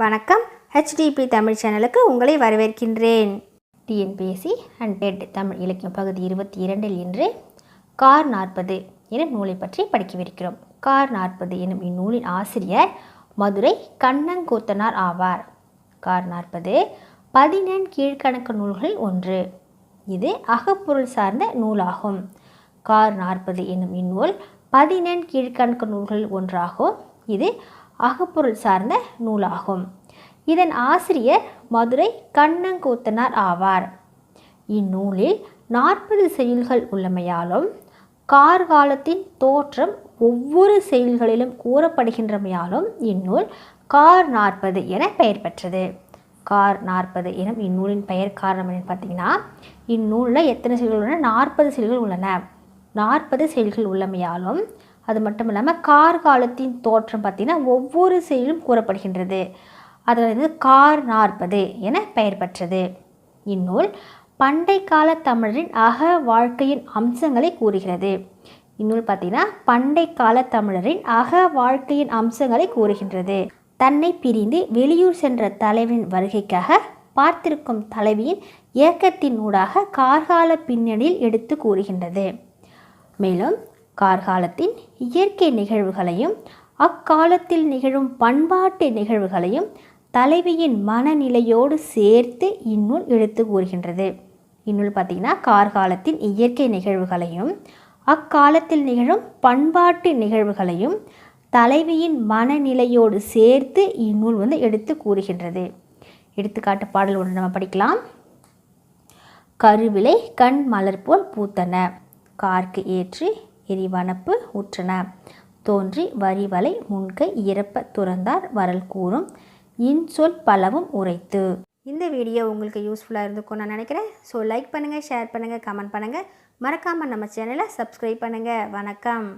வணக்கம். ஹெச்டிபி தமிழ் சேனலுக்கு உங்களை வரவேற்கின்றேன். டிஎன்பிஎஸ்சி அண்ட் டெட் தமிழ் இலக்கியம் பகுதி இருபத்தி இரண்டில் இன்று கார் நாற்பது எனும் நூலை பற்றி படிக்கவிருக்கிறோம். கார் நாற்பது எனும் இந்நூலின் ஆசிரியர் மதுரை கண்ணங்கூத்தனார் ஆவார். கார் நாற்பது பதினெண் கீழ்க்கணக்கு நூல்களில் ஒன்று. இது அகப்பொருள் சார்ந்த நூலாகும். கார் நாற்பது என்னும் இந்நூல் பதினெண் கீழ்க்கணக்கு நூல்களில் ஒன்றாகும். இது அகப்பொருள் சார்ந்த நூலாகும். இதன் ஆசிரியர் மதுரை கண்ணங்கூத்தனார் ஆவார். இந்நூலில் நாற்பது செயல்கள் உள்ளமையாலும் கார்காலத்தின் தோற்றம் ஒவ்வொரு செயல்களிலும் கூறப்படுகின்றமையாலும் இந்நூல் கார் நாற்பது என பெயர் பெற்றது. கார் நாற்பது எனும் இந்நூலின் பெயர் காரணம் என்னன்னு பார்த்தீங்கன்னா இந்நூலில் எத்தனை செயல்கள் உள்ளன? நாற்பது செயல்கள் உள்ளன. நாற்பது செயல்கள் உள்ளமையாலும் அது மட்டும் இல்லாமல் கார்காலத்தின் தோற்றம் பார்த்தீங்கன்னா ஒவ்வொரு செயலும் கூறப்படுகின்றது. அதில் வந்து கார் நாற்பது என பெயர் பெற்றது. இந்நூல் பண்டை கால தமிழரின் அக வாழ்க்கையின் அம்சங்களை கூறுகிறது. இந்நூல் பார்த்திங்கன்னா பண்டை கால தமிழரின் அக வாழ்க்கையின் அம்சங்களை கூறுகின்றது. தன்னை பிரிந்து வெளியூர் சென்ற தலைவன் வருகைக்காக பார்த்திருக்கும் தலைவியின் இயக்கத்தின் ஊடாக கார்கால பின்னணியில் எடுத்து கூறுகின்றது. மேலும் கார்காலத்தின் இயற்கை நிகழ்வுகளையும் அக்காலத்தில் நிகழும் பண்பாட்டு நிகழ்வுகளையும் தலைவியின் மனநிலையோடு சேர்த்து இந்நூல் எடுத்து கூறுகின்றது. இந்நூல் பார்த்திங்கன்னா கார்காலத்தின் இயற்கை நிகழ்வுகளையும் அக்காலத்தில் நிகழும் பண்பாட்டு நிகழ்வுகளையும் தலைவியின் மனநிலையோடு சேர்த்து இந்நூல் வந்து எடுத்து கூறுகின்றது. எடுத்துக்காட்டு பாடல் ஒன்று நம்ம படிக்கலாம். கருவிலை கண் மலர் போல் பூத்தன கார்க்கு ஏற்றி எரிவனப்பு உற்றன. தோன்றி வரிவலை முன்கை இறப்ப துறந்தார் வரல் கூறும். இன்சொல் பலவும் உரைத்து. இந்த வீடியோ உங்களுக்கு யூஸ்ஃபுல்லாக இருந்துக்கும் நான் நினைக்கிறேன். ஸோ லைக் பண்ணுங்கள் ஷேர் பண்ணுங்கள் கமெண்ட் பண்ணுங்கள் மறக்காமல் நம்ம சேனலை சப்ஸ்கிரைப் பண்ணுங்கள் வணக்கம்.